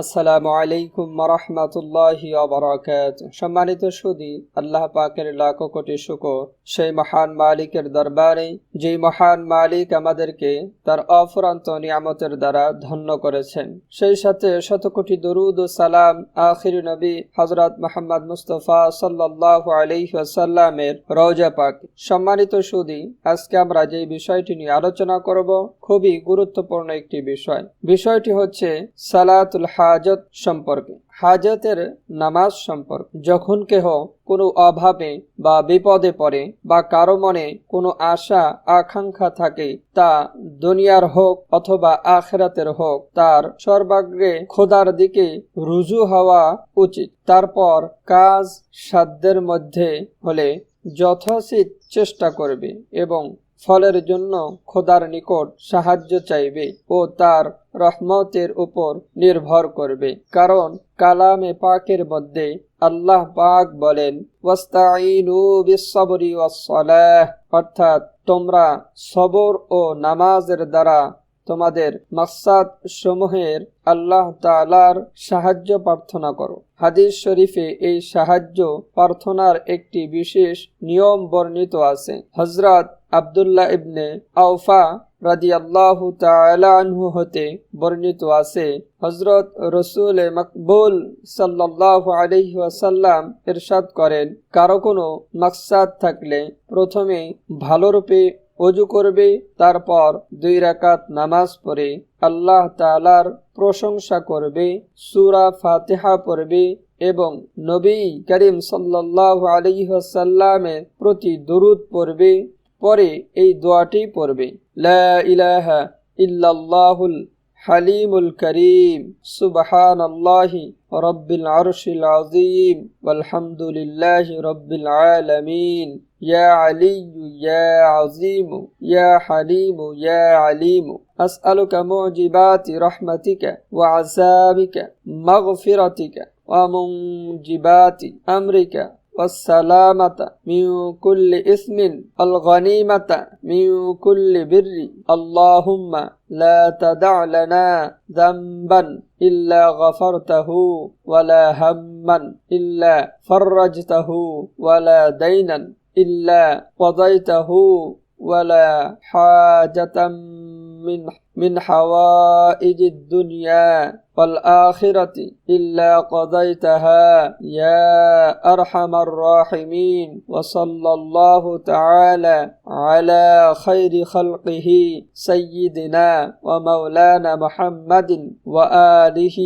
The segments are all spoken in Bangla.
আসসালামু আলাইকুম রহমতুল্লাহ অবরাকাত সম্মানিত সুদী, আল্লাহ পাকের লাখো কোটি শুকর। সেই মহান মালিকের দরবারে, যেই মহান মালিক আমাদেরকে তার অফুরান্ত নিয়ামতের দ্বারা ধন্য করেছেন। সেই সাথে শত কোটি দরুদ ও সালাম আখির নবী হজরত মোহাম্মদ মুস্তফা সাল্লাহ আলহিহাসাল্লামের রওজা পাক। সম্মানিত সুদী, আজকে আমরা যে বিষয়টি নিয়ে আলোচনা করব, খুবই গুরুত্বপূর্ণ একটি বিষয়। বিষয়টি হচ্ছে সালাতুল হাজত সম্পর্কে, হাজতের নামাজ সম্পর্কে। যখন কেহ কোনো অভাবে বা বিপদে পড়ে বা কারও মনে কোনো আশা, আকাঙ্ক্ষা থাকে, তা দুনিয়ার হোক অথবা আখেরাতের হোক, তার সর্বাগ্রে খোদার দিকে রুজু হওয়া উচিত। তারপর কাজ সাধ্যের মধ্যে হলে যথাচিত চেষ্টা করবে এবং ফলের জন্য খোদার নিকট সাহায্য চাইবে ও তার রহমতের উপর নির্ভর করবে। কারণ কালামে পাকের মধ্যে আল্লাহ পাক বলেন অর্থাৎ তোমরা সবর ও নামাজের দ্বারা তোমাদের মাসাদ সমূহের আল্লাহ তালার সাহায্য প্রার্থনা করো। হাদিস শরীফে এই সাহায্য প্রার্থনার একটি বিশেষ নিয়ম বর্ণিত আছে। হজরত আবদুল্লাহ ইবনে আউফা রাদি আল্লাহ আনহু হতে বর্ণিত আছে হজরত রসুল মকবুল সাল্লাহ আলহিহাসাল্লাম ইরশাদ করেন, কারও কোনো মাকসাদ থাকলে প্রথমে ভালোরূপে অজু করবে, তারপর দুই রাকাত নামাজ পড়ে, আল্লাহ তালার প্রশংসা করবে, সুরা ফাতেহা পড়বে এবং নবী করিম সাল্লাহ আলিহাসাল্লামের প্রতি দরুদ পড়বে, পরে এই দোয়াটি পড়বে। লা ইলাহা হালিমুল করিম সুবহান رب العرش العظيم والحمد لله رب العالمين. يا علي يا عظيم يا حليم يا عليم. أسألك معجبات رحمتك وعسابك مغفرتك ومنجبات أمرك. والسلامة من كل إثم الغنيمة من كل بر. اللهم لا تدع لنا ذنبا إلا غفرته ولا هما إلا فرجته ولا دينا إلا قضيته ولا حاجة من من حوائج الدنيا والآخرة إلا قضيتها. يا أرحم الراحمين. وصلى الله تعالى على خير خلقه سيدنا ومولانا محمد وآله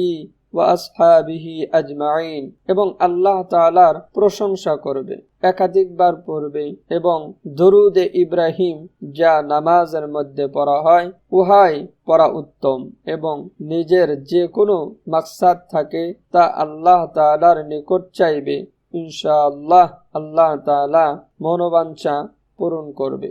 আজমাইন, এবং আল্লাহ তালার প্রশংসা করবে, একাধিকবার পড়বে, এবং দরুদে ইব্রাহিম যা নামাজের মধ্যে পড়া হয়, উহাই পড়া উত্তম, এবং নিজের যে কোনো মাকসাদ থাকে তা আল্লাহ তালার নিকট চাইবে, ইনশাআল্লাহ আল্লাহ তালা মনোবাঞ্ছা পূরণ করবে।